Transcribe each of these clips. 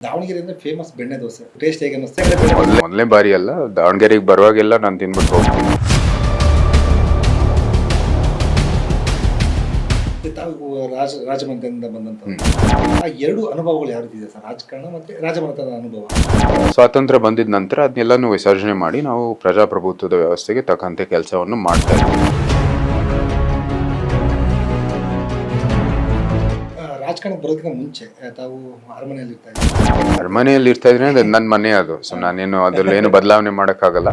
ದಾವಣಗೆರೆ ಅಂದ್ರೆ ಫೇಮಸ್ ಬೆಣ್ಣೆ ದೋಸೆ. ಟೇಸ್ಟ್ ಹೇಗೆ ಅನ್ನಿಸ್ತದೆ ಮೊದಲೇ ಮೊದಲನೇ ಬಾರಿ ಅಲ್ಲ ದಾವಣಗೆರೆಗೆ ಬರುವಾಗೆಲ್ಲ ನಾನು ತಿನ್ಬಿಟ್ಟು ಹೋಗ್ತೀನಿ. ತಾವು ರಾಜ ರಾಜಮನೆತನದಿಂದ ಬಂದಂತ ಆ ಎರಡು ಅನುಭವಗಳು ಯಾವ ರೀತಿ ಇದೆ ಸರ್? ರಾಜಕಾರಣ ಮತ್ತೆ ರಾಜಮನೆತನದ ಅನುಭವ. ಸ್ವಾತಂತ್ರ್ಯ ಬಂದಿದ ನಂತರ ಅದನ್ನೆಲ್ಲನೂ ವಿಸರ್ಜನೆ ಮಾಡಿ ನಾವು ಪ್ರಜಾಪ್ರಭುತ್ವದ ವ್ಯವಸ್ಥೆಗೆ ತಕ್ಕಂತೆ ಕೆಲಸವನ್ನು ಮಾಡ್ತಾ ಇದ್ದೀವಿ ರಾಜಕಾರಣಕ್ಕೆ ಬರೋದಕ್ಕಿಂತ ಮುಂಚೆ ತಾವು ಅರಮನೆಯಲ್ಲಿ ಇರ್ತಾ ಇದ್ದೀವಿ ಅರಮನೆಯಲ್ಲಿ ಇರ್ತಾ ಇದ್ರೆ ಅದು ನನ್ನ ಮನೆ ಅದು. ಸೊ ನಾನೇನು ಅದ್ರಲ್ಲಿ ಏನು ಬದಲಾವಣೆ ಮಾಡೋಕ್ಕಾಗಲ್ಲ.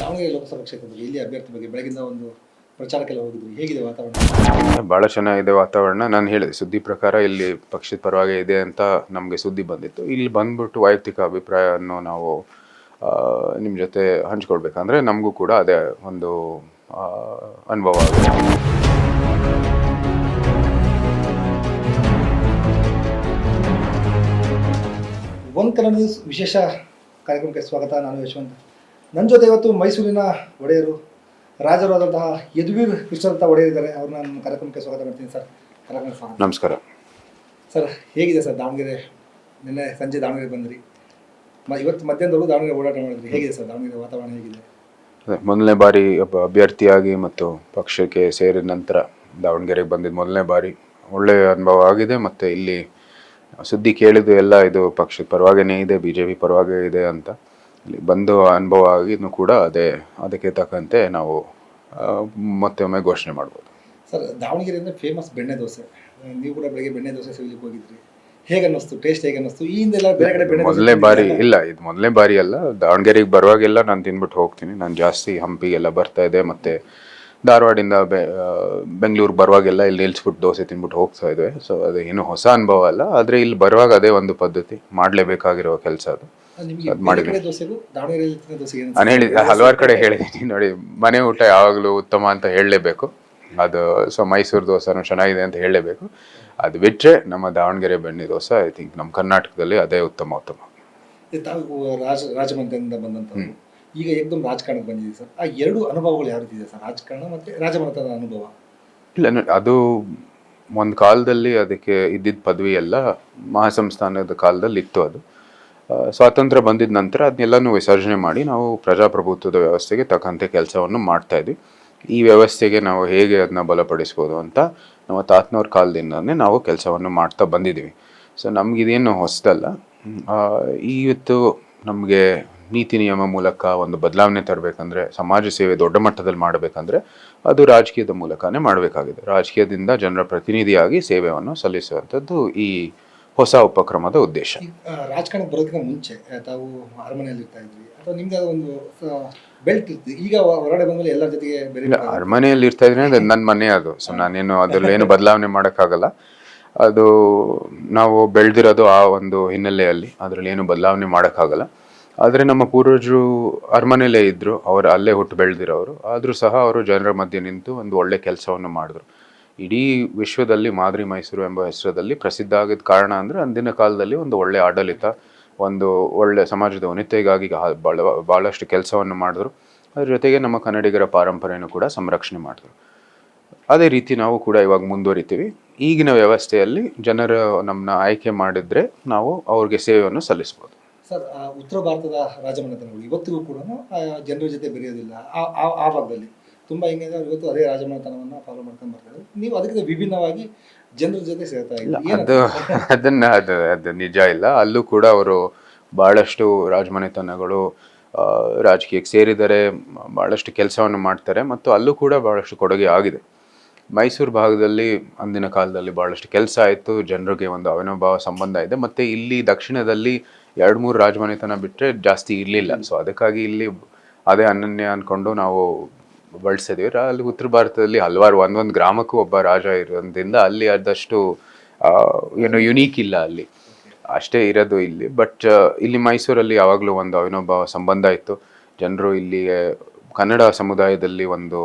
ದಾವಣಗೆರೆ ಲೋಕಸಭಾ ಕ್ಷೇತ್ರದಲ್ಲಿ ಇಲ್ಲಿ ಅಭ್ಯರ್ಥಿ ಬಗ್ಗೆ ಬೆಳಗಿಂದ ಒಂದು ಪ್ರಚಾರಕ್ಕೆಲ್ಲ ಹೋಗಿದ್ವಿ ಹೇಗಿದೆ ವಾತಾವರಣ? ಭಾಳ ಚೆನ್ನಾಗಿದೆ ವಾತಾವರಣ. ನಾನು ಹೇಳಿದೆ ಸುದ್ದಿ ಪ್ರಕಾರ ಇಲ್ಲಿ ಪಕ್ಷದ ಪರವಾಗಿ ಇದೆ ಅಂತ ನಮಗೆ ಸುದ್ದಿ ಬಂದಿತ್ತು. ಇಲ್ಲಿ ಬಂದ್ಬಿಟ್ಟು ವೈಯಕ್ತಿಕ ಅಭಿಪ್ರಾಯವನ್ನು ನಾವು ನಿಮ್ಮ ಜೊತೆ ಹಂಚ್ಕೊಳ್ಬೇಕಂದ್ರೆ ನಮಗೂ ಕೂಡ ಅದೇ ಒಂದು ಅನುಭವ ಆಗುತ್ತೆ. ಒಂದು ಕನ್ನಡ ನ್ಯೂಸ್ ವಿಶೇಷ ಕಾರ್ಯಕ್ರಮಕ್ಕೆ ಸ್ವಾಗತ. ನಾನು ಯಶವಂತ. ನನ್ನ ಜೊತೆ ಇವತ್ತು ಮೈಸೂರಿನ ಒಡೆಯರು ರಾಜರಾದಂತಹ ಯದುವೀರ್ ಕೃಷ್ಣದಂತ ಒಡೆಯರ್ ಇದ್ದಾರೆ. ಅವ್ರನ್ನ ನನ್ನ ಕಾರ್ಯಕ್ರಮಕ್ಕೆ ಸ್ವಾಗತ ಮಾಡ್ತೀನಿ ಸರ್. ಸ್ವಾಗತ. ನಮಸ್ಕಾರ. ಸರ್ ಹೇಗಿದೆ ಸರ್ ದಾವಣಗೆರೆ? ನಿನ್ನೆ ಸಂಜೆ ದಾವಣಗೆರೆ ಬಂದ್ರಿ. ಇವತ್ತು ಮಧ್ಯಾಹ್ನದವರೆಗೂ ದಾವಣಗೆರೆ ಓಡಾಟ ಮಾಡಿದ್ರಿ. ಹೇಗಿದೆ ಸರ್ ದಾವಣಗೆರೆ ವಾತಾವರಣ ಹೇಗಿದೆ? ಮೊದಲನೇ ಬಾರಿ ಒಬ್ಬ ಅಭ್ಯರ್ಥಿಯಾಗಿ ಮತ್ತು ಪಕ್ಷಕ್ಕೆ ಸೇರಿದ ನಂತರ ದಾವಣಗೆರೆಗೆ ಬಂದಿದ್ದು ಮೊದಲನೇ ಬಾರಿ ಒಳ್ಳೆಯ ಅನುಭವ ಆಗಿದೆ ಮತ್ತು ಇಲ್ಲಿ ಸುದ್ದಿ ಕೇಳಿದ್ದು ಎಲ್ಲ ಇದು ಪಕ್ಷದ ಪರವಾಗೇ ಇದೆ ಬಿ ಜೆ ಪಿ ಪರವಾಗೇ ಇದೆ ಅಂತ ಇಲ್ಲಿ ಬಂದು ಅನುಭವ ಆಗಿದ್ದು ಕೂಡ ಅದೇ, ಅದಕ್ಕೆ ತಕ್ಕಂತೆ ನಾವು ಮತ್ತೊಮ್ಮೆ ಘೋಷಣೆ ಮಾಡ್ಬೋದು. ಸರ್ ದಾವಣಗೆರೆ ಅಂದರೆ ಫೇಮಸ್ ಬೆಣ್ಣೆ ದೋಸೆ. ನೀವು ಕೂಡ ಬೆಳಗ್ಗೆ ಬೆಣ್ಣೆ ದೋಸೆ ಸೇವಲಿಕ್ಕೆ ಹೋಗಿದ್ರಿ. ಹೇಗೆ ಅನ್ನಿಸ್ತು ಟೇಸ್ಟ್ ಹೇಗೆ ಅನ್ನಿಸ್ತು ಈ ಹಿಂದೆಲ್ಲ ಬೇರೆ ಕಡೆ ಬೆಣ್ಣೆ ದೋಸೆ ಮೊದಲನೇ ಬಾರಿ ಇಲ್ಲ ಇದು ಮೊದಲನೇ ಬಾರಿ ಅಲ್ಲ. ದಾವಣಗೆರೆಗೆ ಬರುವಾಗೆಲ್ಲ ನಾನು ತಿನ್ಬಿಟ್ಟು ಹೋಗ್ತೀನಿ. ನಾನು ಜಾಸ್ತಿ ಹಂಪಿಗೆಲ್ಲ ಬರ್ತಾ ಇದೆ. ಮತ್ತು ಧಾರವಾಡಿಂದ ಬೆ ಬೆಂಗಳೂರು ಬರುವಾಗೆಲ್ಲ ಇಲ್ಲಿ ನಿಲ್ಸ್ಬಿಟ್ಟು ದೋಸೆ ತಿನ್ಬಿಟ್ಟು ಹೋಗ್ತಾ ಇದ್ವಿ ಸೊ ಅದು ಏನು ಹೊಸ ಅನುಭವ ಅಲ್ಲ. ಆದರೆ ಇಲ್ಲಿ ಬರುವಾಗ ಅದೇ ಒಂದು ಪದ್ಧತಿ. ಮಾಡಲೇಬೇಕಾಗಿರೋ ಕೆಲಸ ಅದು. ನಿಮಗೆ ಅದ್ ಬೇರೆ ಮಾಡಿದ್ವಿ. ಕಡೆ ದೋಸೆಗೂ? ದಾವಣಗೆರೆಯಲ್ಲಿ ತಿನ್ನೋ ದೋಸೆಗೆ ಏನು ನಾನು ಹೇಳಿದ ಹಲವಾರು ಕಡೆ ಹೇಳಿದ್ದೀನಿ. ನೋಡಿ ಮನೆ ಊಟ ಯಾವಾಗಲೂ ಉತ್ತಮ ಅಂತ ಹೇಳಲೇಬೇಕು. ಅದು ಸೊ ಮೈಸೂರು ದೋಸೆನೂ ಚೆನ್ನಾಗಿದೆ ಅಂತ ಹೇಳಲೇಬೇಕು. ಅದು ಬಿಟ್ಟರೆ ನಮ್ಮ ದಾವಣಗೆರೆ ಬೆಣ್ಣೆ ದೋಸೆ ಐ ಥಿಂಕ್ ನಮ್ಮ ಕರ್ನಾಟಕದಲ್ಲಿ ಅದೇ ಉತ್ತಮ ಉತ್ತಮ. ತಾವು ರಾಜ ರಾಜಮನೆತನದಿಂದ ಈಗ ಏಕದಮ್ ರಾಜಕಾರಣಕ್ಕೆ ಬಂದಿದೆ ಸರ್. ಆ ಎರಡು ಅನುಭವಗಳು ಯಾವ ರೀತಿ ಇದೆ ಸರ್? ರಾಜಕಾರಣ ಮತ್ತೆ ರಾಜಮನೆತನದ ಅನುಭವ? ಇಲ್ಲ ಅದು ಒಂದು ಕಾಲದಲ್ಲಿ ಅದಕ್ಕೆ ಇದ್ದಿದ್ದ ಪದವಿ ಎಲ್ಲ ಮಹಾಸಂಸ್ಥಾನದ ಕಾಲದಲ್ಲಿ ಇತ್ತು ಅದು. ಸ್ವಾತಂತ್ರ್ಯ ಬಂದಿದ ನಂತರ ಅದನ್ನೆಲ್ಲನೂ ವಿಸರ್ಜನೆ ಮಾಡಿ ನಾವು ಪ್ರಜಾಪ್ರಭುತ್ವದ ವ್ಯವಸ್ಥೆಗೆ ತಕ್ಕಂತೆ ಕೆಲಸವನ್ನು ಮಾಡ್ತಾ ಇದ್ವಿ. ಈ ವ್ಯವಸ್ಥೆಗೆ ನಾವು ಹೇಗೆ ಅದನ್ನ ಬಲಪಡಿಸ್ಬೋದು ಅಂತ ನಮ್ಮ ತಾತನವ್ರ ಕಾಲದಿಂದನೇ ನಾವು ಕೆಲಸವನ್ನು ಮಾಡ್ತಾ ಬಂದಿದ್ದೀವಿ. ಸೊ ನಮಗಿದೇನು ಹೊಸದಲ್ಲ. ಇವತ್ತು ನಮಗೆ ನೀತಿ ನಿಯಮ ಮೂಲಕ ಒಂದು ಬದಲಾವಣೆ ತರಬೇಕಂದ್ರೆ, ಸಮಾಜ ಸೇವೆ ದೊಡ್ಡ ಮಟ್ಟದಲ್ಲಿ ಮಾಡಬೇಕಂದ್ರೆ ಅದು ರಾಜಕೀಯದ ಮೂಲಕನೇ ಮಾಡಬೇಕಾಗಿದೆ. ರಾಜಕೀಯದಿಂದ ಜನರ ಪ್ರತಿನಿಧಿಯಾಗಿ ಸೇವೆಯನ್ನು ಸಲ್ಲಿಸುವಂಥದ್ದು ಈ ಹೊಸ ಉಪಕ್ರಮದ ಉದ್ದೇಶ. ರಾಜಕಾರಣ ಬರೋದಕ್ಕಿಂತ ಮುಂಚೆ, ತಾವು ಅರಮನೆಯಲ್ಲಿ ಇರ್ತಾ ಇದ್ವಿ ಅಥವಾ ನಿಮ್ದು ಒಂದು ಬೆಲ್ಟ್ ಇತ್ತು. ಈಗ ಹೊರಗಡೆ ಬಂದ್ಮೇಲೆ ಎಲ್ಲರ ಜೊತೆಗೆ ಬೇರೆ ಇಲ್ಲ ಅರಮನೆಯಲ್ಲಿ ಇರ್ತಾ ಇದ್ರೆ ಅದು ನನ್ನ ಮನೆ ಅದು. ಸೊ ನಾನೇನು ಅದ್ರಲ್ಲಿ ಏನು ಬದಲಾವಣೆ ಮಾಡೋಕ್ಕಾಗಲ್ಲ. ಅದು ನಾವು ಬೆಳೆದಿರೋದು ಆ ಒಂದು ಹಿನ್ನೆಲೆಯಲ್ಲಿ. ಅದರಲ್ಲಿ ಏನು ಬದಲಾವಣೆ ಮಾಡೋಕ್ಕಾಗಲ್ಲ. ಆದರೆ ನಮ್ಮ ಪೂರ್ವಜರು ಅರಮನೆಯಲ್ಲೇ ಇದ್ದರು ಅವರು ಅಲ್ಲೇ ಹುಟ್ಟು ಬೆಳೆದಿರೋರು. ಆದರೂ ಸಹ ಅವರು ಜನರ ಮಧ್ಯೆ ನಿಂತು ಒಂದು ಒಳ್ಳೆ ಕೆಲಸವನ್ನು ಮಾಡಿದ್ರು. ಇಡೀ ವಿಶ್ವದಲ್ಲಿ ಮಾದರಿ ಮೈಸೂರು ಎಂಬ ಹೆಸರಲ್ಲಿ ಪ್ರಸಿದ್ಧ ಆಗಿದ್ದ ಕಾರಣ ಅಂದರೆ ಅಂದಿನ ಕಾಲದಲ್ಲಿ ಒಂದು ಒಳ್ಳೆ ಆಡಳಿತ ಒಂದು ಒಳ್ಳೆ ಸಮಾಜದ ಉನ್ನತಿಗಾಗಿ ಬಹಳಷ್ಟು ಭಾಳ ಭಾಳಷ್ಟು ಕೆಲಸವನ್ನು ಮಾಡಿದ್ರು. ಅದ್ರ ಜೊತೆಗೆ ನಮ್ಮ ಕನ್ನಡಿಗರ ಪಾರಂಪರೆಯನ್ನು ಕೂಡ ಸಂರಕ್ಷಣೆ ಮಾಡಿದ್ರು. ಅದೇ ರೀತಿ ನಾವು ಕೂಡ ಇವಾಗ ಮುಂದುವರಿತೀವಿ. ಈಗಿನ ವ್ಯವಸ್ಥೆಯಲ್ಲಿ ಜನರು ನಮ್ಮನ್ನ ಆಯ್ಕೆ ಮಾಡಿದ್ರೆ ನಾವು ಅವ್ರಿಗೆ ಸೇವೆಯನ್ನು ಸಲ್ಲಿಸ್ಬೋದು. ಸರ್ ಉತ್ತರ ಭಾರತದ ರಾಜಮನೆತನಗಳು ಇವತ್ತಿಗೂ ಕೂಡ ಜನರ ಜೊತೆ ಬೆರೆಯೋದಿಲ್ಲ. ಆ ಭಾಗದಲ್ಲಿ. ತುಂಬಾ ಹೆಂಗಿದೆ ಇವತ್ತು ಅದೇ ರಾಜಮನೆತನವನ್ನು ಫಾಲೋ ಮಾಡ್ಕೊಂಡು ಬರ್ತಾರೆ ನೀವು ಅದಕ್ಕಿಂತ ವಿಭಿನ್ನವಾಗಿ ಜನರ ಜೊತೆ ಸೇರ್ತಾ ಇಲ್ಲ ಅದು ಅದನ್ನ ಅದು ಅದು ನಿಜ ಇಲ್ಲ. ಅಲ್ಲೂ ಕೂಡ ಅವರು ಬಹಳಷ್ಟು ರಾಜಮನೆತನಗಳು ರಾಜಕೀಯಕ್ಕೆ ಸೇರಿದರೆ ಭಾಳಷ್ಟು ಕೆಲಸವನ್ನು ಮಾಡ್ತಾರೆ ಮತ್ತು ಅಲ್ಲೂ ಕೂಡ ಭಾಳಷ್ಟು ಕೊಡುಗೆ ಆಗಿದೆ. ಮೈಸೂರು ಭಾಗದಲ್ಲಿ ಅಂದಿನ ಕಾಲದಲ್ಲಿ ಭಾಳಷ್ಟು ಕೆಲಸ ಆಯಿತು. ಜನರಿಗೆ ಒಂದು ಅವಿನೋಭಾವ ಸಂಬಂಧ ಇದೆ. ಮತ್ತು ಇಲ್ಲಿ ದಕ್ಷಿಣದಲ್ಲಿ ಎರಡು ಮೂರು ರಾಜಮನೆತನ ಬಿಟ್ಟರೆ ಜಾಸ್ತಿ ಇರಲಿಲ್ಲ. ಸೊ ಅದಕ್ಕಾಗಿ ಇಲ್ಲಿ ಅದೇ ಅನನ್ಯ ಅಂದ್ಕೊಂಡು ನಾವು ಬಳಸಿದ್ವಿ ಅಲ್ಲಿ ಉತ್ತರ ಭಾರತದಲ್ಲಿ ಹಲವಾರು, ಒಂದೊಂದು ಗ್ರಾಮಕ್ಕೂ ಒಬ್ಬ ರಾಜ ಇರೋದ್ರಿಂದ ಅಲ್ಲಿ ಆದಷ್ಟು ಏನು ಯುನೀಕ್ ಇಲ್ಲ ಅಲ್ಲಿ. ಅಷ್ಟೇ ಇರೋದು ಇಲ್ಲಿ. ಬಟ್ ಇಲ್ಲಿ ಮೈಸೂರಲ್ಲಿ ಯಾವಾಗಲೂ ಒಂದು ಅವಿನೊಬ್ಬ ಸಂಬಂಧ ಇತ್ತು. ಜನರು ಇಲ್ಲಿ ಕನ್ನಡ ಸಮುದಾಯದಲ್ಲಿ ಒಂದು,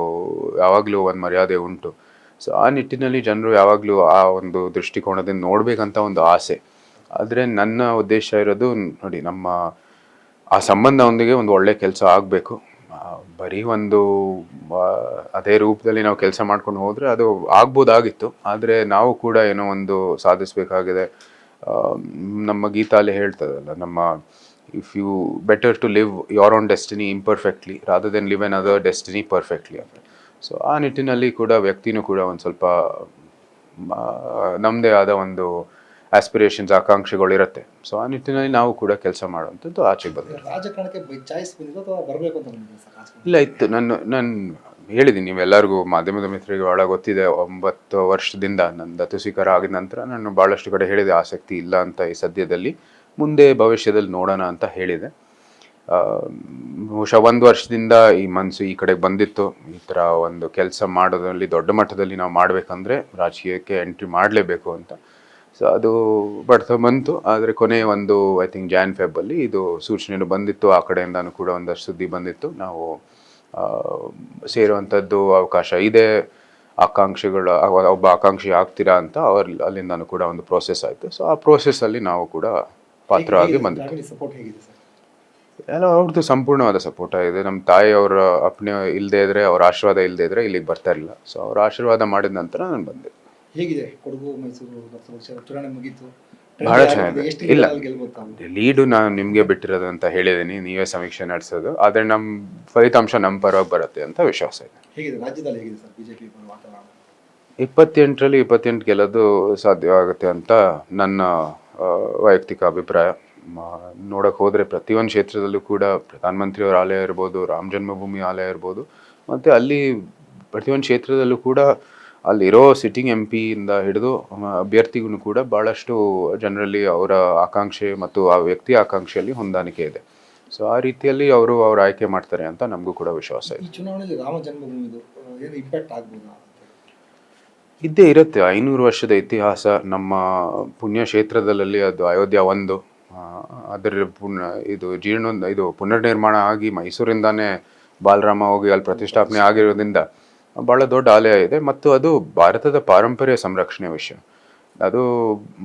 ಯಾವಾಗಲೂ ಒಂದು ಮರ್ಯಾದೆ ಉಂಟು. ಸೊ ಆ ನಿಟ್ಟಿನಲ್ಲಿ ಜನರು ಯಾವಾಗಲೂ ಆ ಒಂದು ದೃಷ್ಟಿಕೋನದಿಂದ ನೋಡಬೇಕಂತ ಒಂದು ಆಸೆ. ಆದರೆ ನನ್ನ ಉದ್ದೇಶ ಇರೋದು, ನೋಡಿ, ನಮ್ಮ, ಆ ಸಂಬಂಧದೊಂದಿಗೆ ಒಂದು ಒಳ್ಳೆ ಕೆಲಸ ಆಗಬೇಕು. ಬರೀ ಒಂದು ಅದೇ ರೂಪದಲ್ಲಿ ನಾವು ಕೆಲಸ ಮಾಡ್ಕೊಂಡು ಹೋದರೆ ಅದು ಆಗ್ಬೋದಾಗಿತ್ತು. ಆದರೆ ನಾವು ಕೂಡ ಏನೋ ಒಂದು ಸಾಧಿಸಬೇಕಾಗಿದೆ. ನಮ್ಮ ಗೀತಾಲೆ ಹೇಳ್ತದಲ್ಲ, ನಮ್ಮ if you better to live your own destiny imperfectly rather than live another destiny perfectly ಅಂತ. ಸೊ ಆ ನಿಟ್ಟಿನಲ್ಲಿ ಕೂಡ ವ್ಯಕ್ತಿನೂ ಕೂಡ ಒಂದು ಸ್ವಲ್ಪ ನಮ್ಮದೇ ಆದ ಒಂದು ಆಸ್ಪಿರೇಷನ್ಸ್ ಆಕಾಂಕ್ಷೆಗಳು ಇರುತ್ತೆ. ಸೊ ಆ ನಿಟ್ಟಿನಲ್ಲಿ ನಾವು ಕೂಡ ಕೆಲಸ ಮಾಡುವಂಥದ್ದು ಆಚೆಗೆ ಬಂದಿದೆ. ಇಲ್ಲ ಇತ್ತು. ನಾನು ನಾನು ಹೇಳಿದ್ದೀನಿ ನೀವೆಲ್ಲರಿಗೂ ಮಾಧ್ಯಮದ ಮಿತ್ರರಿಗೆ ಭಾಳ ಗೊತ್ತಿದೆ. ಒಂಬತ್ತು ವರ್ಷದಿಂದ ನನ್ನ ದತ್ತು ಸ್ವೀಕಾರ ಆಗಿದ ನಂತರ ನಾನು ಭಾಳಷ್ಟು ಕಡೆ ಹೇಳಿದೆ ಆಸಕ್ತಿ ಇಲ್ಲ ಅಂತ ಈ ಸದ್ಯದಲ್ಲಿ. ಮುಂದೆ ಭವಿಷ್ಯದಲ್ಲಿ ನೋಡೋಣ ಅಂತ ಹೇಳಿದೆ. ಬಹುಶಃ ಒಂದು ವರ್ಷದಿಂದ ಈ ಮನಸ್ಸು ಈ ಕಡೆಗೆ ಬಂದಿತ್ತು. ಈ ಥರ ಒಂದು ಕೆಲಸ ಮಾಡೋದ್ರಲ್ಲಿ ದೊಡ್ಡ ಮಟ್ಟದಲ್ಲಿ ನಾವು ಮಾಡಬೇಕಂದ್ರೆ ರಾಜಕೀಯಕ್ಕೆ ಎಂಟ್ರಿ ಮಾಡಲೇಬೇಕು ಅಂತ. ಸೊ ಅದು ಬಡ್ತಾ ಬಂತು. ಆದರೆ ಕೊನೆ ಒಂದು ಐ ಥಿಂಕ್ ಜಾನ್ ಫೆಬ್ಬಲ್ಲಿ ಇದು ಸೂಚನೆಯನ್ನು ಬಂದಿತ್ತು. ಆ ಕಡೆಯಿಂದನೂ ಕೂಡ ಒಂದಷ್ಟು ಸುದ್ದಿ ಬಂದಿತ್ತು. ನಾವು ಸೇರುವಂಥದ್ದು ಅವಕಾಶ ಇದೆ. ಆಕಾಂಕ್ಷೆಗಳ ಒಬ್ಬ ಆಕಾಂಕ್ಷಿ ಆಗ್ತೀರಾ ಅಂತ ಅವ್ರ ಅಲ್ಲಿಂದನೂ ಕೂಡ ಒಂದು ಪ್ರೋಸೆಸ್ ಆಯಿತು. ಸೊ ಆ ಪ್ರೋಸೆಸ್ಸಲ್ಲಿ ನಾವು ಕೂಡ ಪಾತ್ರವಾಗಿ ಬಂದಿತ್ತು ಎಲ್ಲ ಅವ್ರದ್ದು ಸಂಪೂರ್ಣವಾದ ಸಪೋರ್ಟ್ ಆಗಿದೆ. ನಮ್ಮ ತಾಯಿ ಅವರ ಅಪ್ನೆ ಇಲ್ಲದೆ ಇದ್ರೆ ಅವ್ರ ಆಶೀರ್ವಾದ ಇಲ್ಲದೆ ಇದ್ರೆ ಇಲ್ಲಿಗೆ ಬರ್ತಾ ಇರಲಿಲ್ಲ. ಸೊ ಅವ್ರ ಆಶೀರ್ವಾದ ಮಾಡಿದ ನಂತರ ನಾನು ಬಂದೆ. ಹೇಗಿದೆ? ಕೊಡಗು ಮೈಸೂರು ಚುನಾವಣೆ ಮುಗೀತು. ಬಹಳ ಚೆನ್ನಾಗಿದೆ. ಇಲ್ಲ. ಲೀಡು ನಾನು ನಿಮಗೆ ಬಿಟ್ಟಿರೋದು ಅಂತ ಹೇಳಿದ್ದೀನಿ. ನೀವೇ ಸಮೀಕ್ಷೆ ನಡೆಸೋದು. ಆದರೆ ನಮ್ಮ ಫಲಿತಾಂಶ ನಮ್ಮ ಪರವಾಗಿ ಬರುತ್ತೆ ಅಂತ ವಿಶ್ವಾಸ ಇದೆ. ಹೇಗಿದೆ? ರಾಜ್ಯದಲ್ಲಿ ಹೇಗಿದೆ ಸರ್? ಬಿಜೆಪಿ ವಾತಾವರಣ? ಇಪ್ಪತ್ತೆಂಟರಲ್ಲಿ ಇಪ್ಪತ್ತೆಂಟು ಗೆಲ್ಲೋದು ಸಾಧ್ಯವಾಗುತ್ತೆ ಅಂತ ನನ್ನ ವೈಯಕ್ತಿಕ ಅಭಿಪ್ರಾಯ. ನೋಡಕ್ಕೆ ಹೋದರೆ ಪ್ರತಿಯೊಂದು ಕ್ಷೇತ್ರದಲ್ಲೂ ಕೂಡ ಪ್ರಧಾನಮಂತ್ರಿಯವರ ಆಲಯ ಇರ್ಬೋದು ರಾಮ ಜನ್ಮಭೂಮಿ ಆಲಯ ಇರ್ಬೋದು ಮತ್ತು ಅಲ್ಲಿ ಪ್ರತಿಯೊಂದು ಕ್ಷೇತ್ರದಲ್ಲೂ ಕೂಡ ಅಲ್ಲಿರೋ ಸಿಟ್ಟಿಂಗ್ ಎಂ ಪಿಯಿಂದ ಹಿಡಿದು ಅಭ್ಯರ್ಥಿಗೂ ಕೂಡ ಭಾಳಷ್ಟು ಜನರಲ್ಲಿ ಅವರ ಆಕಾಂಕ್ಷೆ ಮತ್ತು ಆ ವ್ಯಕ್ತಿ ಆಕಾಂಕ್ಷೆಯಲ್ಲಿ ಹೊಂದಾಣಿಕೆ ಇದೆ. ಸೊ ಆ ರೀತಿಯಲ್ಲಿ ಅವರು ಅವ್ರು ಆಯ್ಕೆ ಮಾಡ್ತಾರೆ ಅಂತ ನಮಗೂ ಕೂಡ ವಿಶ್ವಾಸ ಇದೆ. ಚುನಾವಣೆಯಲ್ಲಿ ರಾಮ ಜನ್ಮಭೂಮಿ ಇಂಪ್ಯಾಕ್ಟ್ ಆಗ್ಬೋದಾ ಇದ್ದೇ ಇರುತ್ತೆ. ಐನೂರು ವರ್ಷದ ಇತಿಹಾಸ ನಮ್ಮ ಪುಣ್ಯ ಕ್ಷೇತ್ರದಲ್ಲಿ ಅದು ಅಯೋಧ್ಯ ಒಂದು ಅದರ ಪುಣ್ಯ ಇದು ಜೀರ್ಣ ಇದು ಪುನರ್ನಿರ್ಮಾಣ ಆಗಿ ಮೈಸೂರಿಂದಾನೇ ಬಾಲರಾಮ ಹೋಗಿ ಅಲ್ಲಿ ಪ್ರತಿಷ್ಠಾಪನೆ ಆಗಿರೋದ್ರಿಂದ ಭಾಳ ದೊಡ್ಡ ಆಲಯ ಇದೆ ಮತ್ತು ಅದು ಭಾರತದ ಪಾರಂಪರ್ಯ ಸಂರಕ್ಷಣೆ ವಿಷಯ. ಅದು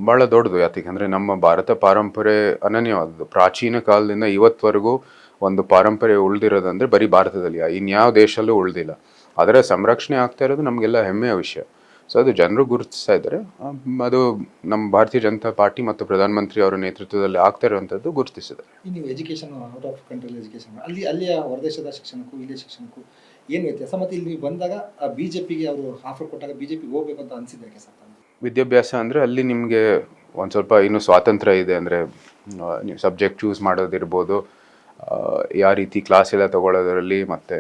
ಭಾಳ ದೊಡ್ಡದು ಯಾಕೆಂದ್ರೆ ನಮ್ಮ ಭಾರತ ಪಾರಂಪರೆ ಅನನ್ಯವಾದದ್ದು. ಪ್ರಾಚೀನ ಕಾಲದಿಂದ ಇವತ್ತವರೆಗೂ ಒಂದು ಪಾರಂಪರೆ ಉಳಿದಿರೋದಂದ್ರೆ ಬರೀ ಭಾರತದಲ್ಲಿ. ಇನ್ಯಾವ ದೇಶಲ್ಲೂ ಉಳಿದಿಲ್ಲ. ಅದರ ಸಂರಕ್ಷಣೆ ಆಗ್ತಾ ಇರೋದು ನಮಗೆಲ್ಲ ಹೆಮ್ಮೆಯ ವಿಷಯ. ಸೊ ಅದು ಜನರು ಗುರುತಿಸ್ತಾ ಇದ್ದಾರೆ. ಅದು ನಮ್ಮ ಭಾರತೀಯ ಜನತಾ ಪಾರ್ಟಿ ಮತ್ತು ಪ್ರಧಾನಮಂತ್ರಿ ಅವರ ನೇತೃತ್ವದಲ್ಲಿ ಆಗ್ತಾ ಇರುವಂಥದ್ದು ಗುರುತಿಸಿದ್ದಾರೆ. Education out of country education ಅಲ್ಲಿ ಅಲ್ಲಿಯ ಹೊರದೇಶದ ಶಿಕ್ಷಣಕ್ಕೂ, ಇಲ್ಲಿಯ ಶಿಕ್ಷಣಕ್ಕೂ ಏನು ವ್ಯತ್ಯಾಸ? ಮತ್ತು ಇಲ್ಲಿ ಬಂದಾಗ ಬಿ ಜೆ ಪಿಗೆ ಅವರು ಆಫರ್ ಕೊಟ್ಟಾಗ ಬಿ ಜೆ ಪಿಗೆ ಹೋಗ್ಬೇಕು ಅಂತ ಅನಿಸಿದೆ ಯಾಕೆ ಸರ್ ವಿದ್ಯಾಭ್ಯಾಸ ಅಂದರೆ ಅಲ್ಲಿ ನಿಮಗೆ ಒಂದು ಸ್ವಲ್ಪ ಇನ್ನೂ ಸ್ವಾತಂತ್ರ್ಯ ಇದೆ ಅಂದರೆ ನೀವು ಸಬ್ಜೆಕ್ಟ್ ಚೂಸ್ ಮಾಡೋದಿರ್ಬೋದು ಯಾವ ರೀತಿ ಕ್ಲಾಸ್ ಎಲ್ಲ ತಗೊಳ್ಳೋದರಲ್ಲಿ ಮತ್ತು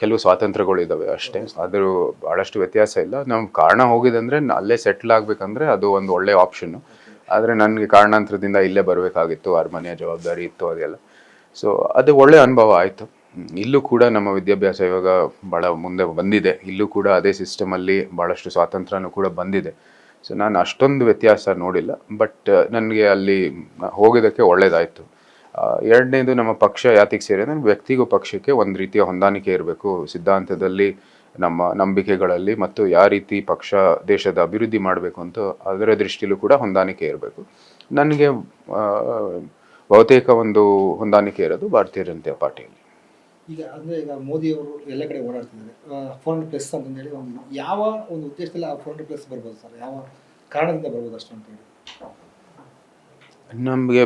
ಕೆಲವು ಸ್ವಾತಂತ್ರ್ಯಗಳು ಇದಾವೆ ಅಷ್ಟೇ. ಅದ್ರ ಭಾಳಷ್ಟು ವ್ಯತ್ಯಾಸ ಇಲ್ಲ. ನಮ್ಮ ಕಾರಣ ಹೋಗಿದೆ ಅಂದರೆ ಅಲ್ಲೇ ಸೆಟ್ಲ್ ಆಗ್ಬೇಕಂದ್ರೆ ಅದು ಒಂದು ಒಳ್ಳೆಯ ಆಪ್ಷನ್ನು ಆದರೆ ನನಗೆ ಕಾರಣಾಂತರದಿಂದ ಇಲ್ಲೇ ಬರಬೇಕಾಗಿತ್ತು ಅರಮನೆಯ ಜವಾಬ್ದಾರಿ ಇತ್ತು ಅದೆಲ್ಲ. ಸೊ ಅದು ಒಳ್ಳೆಯ ಅನುಭವ ಆಯಿತು. ಇಲ್ಲೂ ಕೂಡ ನಮ್ಮ ವಿದ್ಯಾಭ್ಯಾಸ ಇವಾಗ ಭಾಳ ಮುಂದೆ ಬಂದಿದೆ. ಇಲ್ಲೂ ಕೂಡ ಅದೇ ಸಿಸ್ಟಮಲ್ಲಿ ಭಾಳಷ್ಟು ಸ್ವಾತಂತ್ರ್ಯನೂ ಕೂಡ ಬಂದಿದೆ. ಸೊ ನಾನು ಅಷ್ಟೊಂದು ವ್ಯತ್ಯಾಸ ನೋಡಿಲ್ಲ ಬಟ್ ನನಗೆ ಅಲ್ಲಿ ಹೋಗೋದಕ್ಕೆ ಒಳ್ಳೆಯದಾಯಿತು ಎರಡನೇದು ನಮ್ಮ ಪಕ್ಷ ಯಾತಿಗೆ ಸೇರಿ ಅಂದರೆ ವ್ಯಕ್ತಿಗೂ ಪಕ್ಷಕ್ಕೆ ಒಂದು ರೀತಿಯ ಹೊಂದಾಣಿಕೆ ಇರಬೇಕು. ಸಿದ್ಧಾಂತದಲ್ಲಿ ನಮ್ಮ ನಂಬಿಕೆಗಳಲ್ಲಿ ಮತ್ತು ಯಾವ ರೀತಿ ಪಕ್ಷ ದೇಶದ ಅಭಿವೃದ್ಧಿ ಮಾಡಬೇಕು ಅಂತ ಅದರ ದೃಷ್ಟಿಯಲ್ಲೂ ಕೂಡ ಹೊಂದಾಣಿಕೆ ಇರಬೇಕು. ನನಗೆ ಬಹುತೇಕ ಒಂದು ಹೊಂದಾಣಿಕೆ ಇರೋದು ಭಾರತೀಯ ಜನತಾ ಪಾರ್ಟಿಯಲ್ಲಿ. ಈಗ ಅಂದರೆ ಈಗ ಮೋದಿ ಅವರು ಎಲ್ಲ ಕಡೆ ಓಡಾಡ್ತಿದ್ದಾರೆ. ಫೋರ್ ಹಂಡ್ರೆಡ್ ಪ್ಲಸ್ ಅಂತಂದೇಳಿ ಒಂದು ಯಾವ ಒಂದು ಉದ್ದೇಶದಲ್ಲಿ ಆ ಫೋರ್ ಹಂಡ್ರೆಡ್ ಪ್ಲಸ್ ಬರ್ಬೋದು ಸರ್? ಯಾವ ಕಾರಣದಿಂದ ಬರ್ಬೋದು ಅಷ್ಟು ಅಂತ ಹೇಳಿ. ನಮಗೆ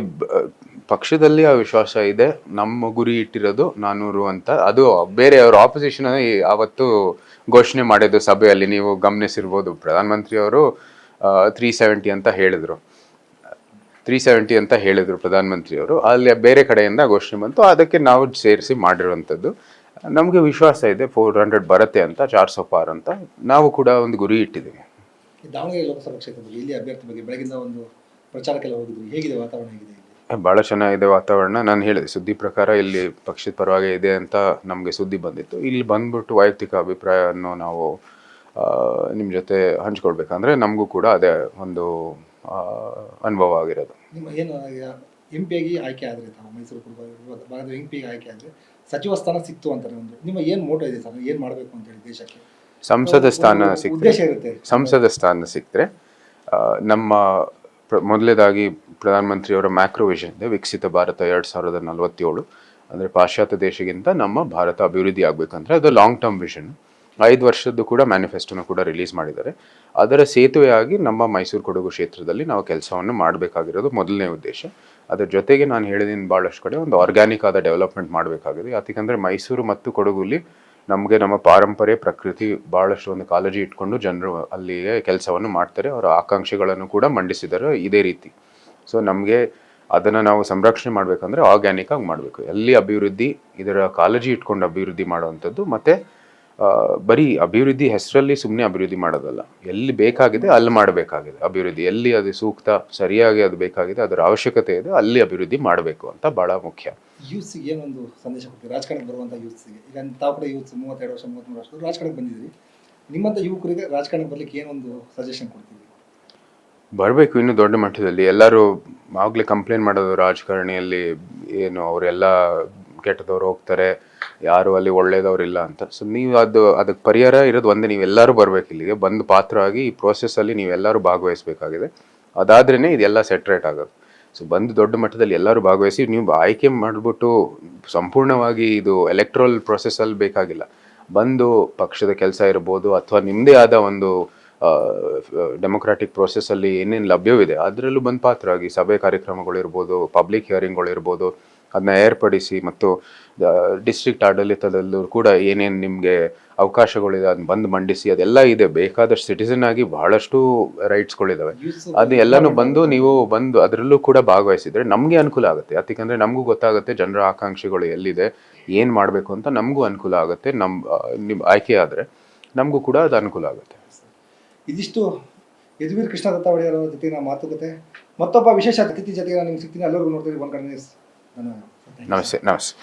ಪಕ್ಷದಲ್ಲಿ ಆ ವಿಶ್ವಾಸ ಇದೆ. ನಮ್ಮ ಗುರಿ ಇಟ್ಟಿರೋದು ನಾನೂರು ಅಂತ. ಅದು ಬೇರೆ ಅವರು ಆಪೋಸಿಷನ್ ಅವತ್ತು ಘೋಷಣೆ ಮಾಡಿದ್ದು ಸಭೆಯಲ್ಲಿ ನೀವು ಗಮನಿಸಿರ್ಬೋದು. ಪ್ರಧಾನಮಂತ್ರಿಯವರು ತ್ರೀ ಸೆವೆಂಟಿ ಅಂತ ಹೇಳಿದರು. ತ್ರೀ ಸೆವೆಂಟಿ ಅಂತ ಹೇಳಿದರು ಪ್ರಧಾನಮಂತ್ರಿಯವರು. ಅಲ್ಲಿ ಬೇರೆ ಕಡೆಯಿಂದ ಘೋಷಣೆ ಬಂತು. ಅದಕ್ಕೆ ನಾವು ಸೇರಿಸಿ ಮಾಡಿರುವಂಥದ್ದು. ನಮಗೆ ವಿಶ್ವಾಸ ಇದೆ ಫೋರ್ ಹಂಡ್ರೆಡ್ ಬರುತ್ತೆ ಅಂತ ಚಾರ್ ಸौ ಪಾರ್ ಅಂತ. ನಾವು ಕೂಡ ಒಂದು ಗುರಿ ಇಟ್ಟಿದ್ದೀವಿ. ದಾವಣಗೆರೆ ಲೋಕಸಭಾ ಇಲ್ಲಿ ಅಭ್ಯರ್ಥಿ ಬಗ್ಗೆ ಬೆಳಗಿಂದ ಒಂದು ಪ್ರಚಾರಕ್ಕೆಲ್ಲ ಹೋಗಿದ್ವಿ ಹೇಗಿದೆ ವಾತಾವರಣ ಹೇಗಿದೆ ಭಾಳ ಚೆನ್ನಾಗಿದೆ ವಾತಾವರಣ. ನಾನು ಹೇಳಿದೆ ಸುದ್ದಿ ಪ್ರಕಾರ ಇಲ್ಲಿ ಪಕ್ಷದ ಪರವಾಗಿ ಇದೆ ಅಂತ ನಮಗೆ ಸುದ್ದಿ ಬಂದಿತ್ತು. ಇಲ್ಲಿ ಬಂದ್ಬಿಟ್ಟು ವೈಯಕ್ತಿಕ ಅಭಿಪ್ರಾಯವನ್ನು ನಾವು ನಿಮ್ಮ ಜೊತೆ ಹಂಚ್ಕೊಳ್ಬೇಕಂದ್ರೆ ನಮಗೂ ಕೂಡ ಅದೇ ಒಂದು ಅನುಭವ ಆಗಿರೋದು. ನಿಮ್ಮ ಏನು ಎಂ ಪಿಯಾಗಿ ಆಯ್ಕೆ ಆದರೆ ತಾವು ಮೈಸೂರು ಭಾಗದ ಎಂ ಪಿಗೆ ಆಯ್ಕೆ ಆದರೆ ಸಚಿವ ಸ್ಥಾನ ಸಿಕ್ತು ಅಂತಾರೆ ಒಂದು ನಿಮ್ಮ ಏನು ಮೋಟೋ ಇದೆ ಸರ್? ಏನು ಮಾಡಬೇಕು ಅಂತ ಹೇಳಿ ದೇಶಕ್ಕೆ? ಸಂಸದ ಸ್ಥಾನ ಉದ್ದೇಶ ಇರುತ್ತೆ ಸಂಸದ ಸ್ಥಾನ ಸಿಕ್ಕಿದ್ರೆ ನಮ್ಮ ಮೊದಲೇದಾಗಿ ಪ್ರಧಾನಮಂತ್ರಿಯವರ ಮ್ಯಾಕ್ರೋ ವಿಷನ್ ಇದೆ ವಿಕಸಿತ ಭಾರತ ಎರಡು ಸಾವಿರದ ನಲವತ್ತೇಳು. ಅಂದರೆ ಪಾಶ್ಚಾತ್ಯ ದೇಶಗಿಂತ ನಮ್ಮ ಭಾರತ ಅಭಿವೃದ್ಧಿ ಆಗಬೇಕಂದ್ರೆ ಅದು ಲಾಂಗ್ ಟರ್ಮ್ ವಿಷನ್ ಐದು ವರ್ಷದ್ದು ಕೂಡ ಮ್ಯಾನಿಫೆಸ್ಟೋನ ಕೂಡ ರಿಲೀಸ್ ಮಾಡಿದ್ದಾರೆ. ಅದರ ಸೇತುವೆಯಾಗಿ ನಮ್ಮ ಮೈಸೂರು ಕೊಡಗು ಕ್ಷೇತ್ರದಲ್ಲಿ ನಾವು ಕೆಲಸವನ್ನು ಮಾಡಬೇಕಾಗಿರೋದು ಮೊದಲನೇ ಉದ್ದೇಶ. ಅದರ ಜೊತೆಗೆ ನಾನು ಹೇಳಿದ್ದೀನಿ ಭಾಳಷ್ಟು ಕಡೆ ಒಂದು ಆರ್ಗ್ಯಾನಿಕ್ ಆದ ಡೆವಲಪ್ಮೆಂಟ್ ಮಾಡಬೇಕಾಗಿದೆ ಯಾಕಂದರೆ ಮೈಸೂರು ಮತ್ತು ಕೊಡಗುಲಿ ನಮಗೆ ನಮ್ಮ ಪಾರಂಪರೆ ಪ್ರಕೃತಿ ಭಾಳಷ್ಟು ಒಂದು ಕಾಳಜಿ ಇಟ್ಕೊಂಡು ಜನರು ಅಲ್ಲಿಗೆ ಕೆಲಸವನ್ನು ಮಾಡ್ತಾರೆ. ಅವರ ಆಕಾಂಕ್ಷೆಗಳನ್ನು ಕೂಡ ಮಂಡಿಸಿದ್ದಾರೆ ಇದೇ ರೀತಿ. ಸೊ ನಮಗೆ ಅದನ್ನು ನಾವು ಸಂರಕ್ಷಣೆ ಮಾಡಬೇಕಂದ್ರೆ ಆರ್ಗ್ಯಾನಿಕ್ ಆಗಿ ಮಾಡಬೇಕು. ಎಲ್ಲಿ ಅಭಿವೃದ್ಧಿ, ಇದರ ಕಾಳಜಿ ಇಟ್ಕೊಂಡು ಅಭಿವೃದ್ಧಿ ಮಾಡುವಂಥದ್ದು, ಮತ್ತು ಬರೀ ಅಭಿವೃದ್ಧಿ ಹೆಸರಲ್ಲಿ ಸುಮ್ಮನೆ ಅಭಿವೃದ್ಧಿ ಮಾಡೋದಲ್ಲ. ಎಲ್ಲಿ ಬೇಕಾಗಿದೆ ಅಲ್ಲಿ ಮಾಡಬೇಕಾಗಿದೆ. ಅಭಿವೃದ್ಧಿ ಎಲ್ಲಿ ಅದು ಸೂಕ್ತ ಸರಿಯಾಗಿ ಅದು ಬೇಕಾಗಿದೆ ಅದರ ಅವಶ್ಯಕತೆ ಇದೆ ಅಲ್ಲಿ ಅಭಿವೃದ್ಧಿ ಮಾಡಬೇಕು ಅಂತ ಭಾಳ ಮುಖ್ಯ. ಯೂತ್ಸಿಗೆ ಏನೊಂದು ಸಂದೇಶ ಕೊಡ್ತೀವಿ ರಾಜಕಾರಣಕ್ಕೆ ಬರುವಂಥ ಯೂತ್ಸಿಗೆ ಈಗ ತಾವು ಕೂಡ ಯೂತ್ಸ್ ಮೂವತ್ತೆರಡು ವರ್ಷ ಮೂವತ್ತ್ಮೂರು ವರ್ಷ ರಾಜಕಾರಣಕ್ಕೆ ಬಂದಿದ್ದೀರಿ. ನಿಮ್ಮಂಥ ಯುವಕರಿಗೆ ರಾಜಕಾರಣಕ್ಕೆ ಬರಲಿಕ್ಕೆ ಏನೊಂದು ಸಜೆಷನ್ ಕೊಡ್ತೀವಿ ಬರಬೇಕು ಇನ್ನು ದೊಡ್ಡ ಮಟ್ಟದಲ್ಲಿ. ಎಲ್ಲರೂ ಆಗಲೇ ಕಂಪ್ಲೇಂಟ್ ಮಾಡೋದು ರಾಜಕಾರಣಿಯಲ್ಲಿ ಏನು ಅವರೆಲ್ಲ ಕೆಟ್ಟದವ್ರು ಹೋಗ್ತಾರೆ. ಯಾರು ಅಲ್ಲಿ ಒಳ್ಳೇದವ್ರಿಲ್ಲ ಅಂತ. ಸೊ ನೀವು ಅದು, ಅದಕ್ಕೆ ಪರಿಹಾರ ಇರೋದು ಒಂದೇ ನೀವೆಲ್ಲರೂ ಬರಬೇಕು ಇಲ್ಲಿಗೆ. ಬಂದು ಪಾತ್ರವಾಗಿ ಈ ಪ್ರೋಸೆಸ್ಸಲ್ಲಿ ನೀವೆಲ್ಲರೂ ಭಾಗವಹಿಸಬೇಕಾಗಿದೆ. ಅದಾದ್ರೇ ಇದೆಲ್ಲ ಸೆಟ್ರೇಟ್ ಆಗೋದು. ಸೊ ಬಂದು ದೊಡ್ಡ ಮಟ್ಟದಲ್ಲಿ ಎಲ್ಲರೂ ಭಾಗವಹಿಸಿ, ನೀವು ಆಯ್ಕೆ ಮಾಡಿಬಿಟ್ಟು ಸಂಪೂರ್ಣವಾಗಿ ಇದು ಎಲೆಕ್ಟ್ರಲ್ ಪ್ರೊಸೆಸ್ಸಲ್ಲಿ ಬೇಕಾಗಿಲ್ಲ. ಬಂದು ಪಕ್ಷದ ಕೆಲಸ ಇರ್ಬೋದು ಅಥವಾ ನಿಮ್ಮದೇ ಆದ ಒಂದು ಡೆಮೊಕ್ರಾಟಿಕ್ ಪ್ರೋಸೆಸ್ಸಲ್ಲಿ ಏನೇನು ಲಭ್ಯವಿದೆ, ಅದರಲ್ಲೂ ಬಂದು ಪಾತ್ರವಾಗಿ ಸಭೆ ಕಾರ್ಯಕ್ರಮಗಳಿರ್ಬೋದು ಪಬ್ಲಿಕ್ ಹಿಯರಿಂಗ್ಗಳಿರ್ಬೋದು ಅದನ್ನ ಏರ್ಪಡಿಸಿ ಮತ್ತು ಡಿಸ್ಟ್ರಿಕ್ಟ್ ಆಡಳಿತದಲ್ಲೂ ಕೂಡ ಏನೇನು ನಿಮಗೆ ಅವಕಾಶಗಳಿದೆ ಅದನ್ನ ಬಂದು ಮಂಡಿಸಿ ಅದೆಲ್ಲ ಇದೆ. ಬೇಕಾದಷ್ಟು ಸಿಟಿಸನ್ ಆಗಿ ಬಹಳಷ್ಟು ರೈಟ್ಸ್ಗಳಿದ್ದಾವೆ ಅದು ಎಲ್ಲನೂ ಬಂದು ನೀವು ಬಂದು ಅದರಲ್ಲೂ ಕೂಡ ಭಾಗವಹಿಸಿದ್ರೆ ನಮಗೆ ಅನುಕೂಲ ಆಗುತ್ತೆ. ಯಾಕಂದರೆ ನಮಗೂ ಗೊತ್ತಾಗುತ್ತೆ ಜನರ ಆಕಾಂಕ್ಷೆಗಳು ಎಲ್ಲಿದೆ, ಏನು ಮಾಡಬೇಕು ಅಂತ ನಮಗೂ ಅನುಕೂಲ ಆಗುತ್ತೆ. ನಮ್ಮ ನಿಮ್ಮ ಆಯ್ಕೆ ಆದರೆ ನಮಗೂ ಕೂಡ ಅದು ಅನುಕೂಲ ಆಗುತ್ತೆ. ಇದಿಷ್ಟು. ಯದುವೀರ್ ಕೃಷ್ಣ ದತ್ತ ಒಡೆಯರ ನಾವು ಮಾತುಕತೆ. ಮತ್ತೊಬ್ಬ ವಿಶೇಷ ಅತಿಥಿ ಜೊತೆಗೆ ನಾನು ನಿಮ್ಗೆ ಸಿಗ್ತೀನಿ. ಎಲ್ಲರಿಗೂ ನೋಡ್ತೀವಿ ಒಂದು ಕಡೆ ನಮಸ್ತೆ ನಮಸ್ತೆ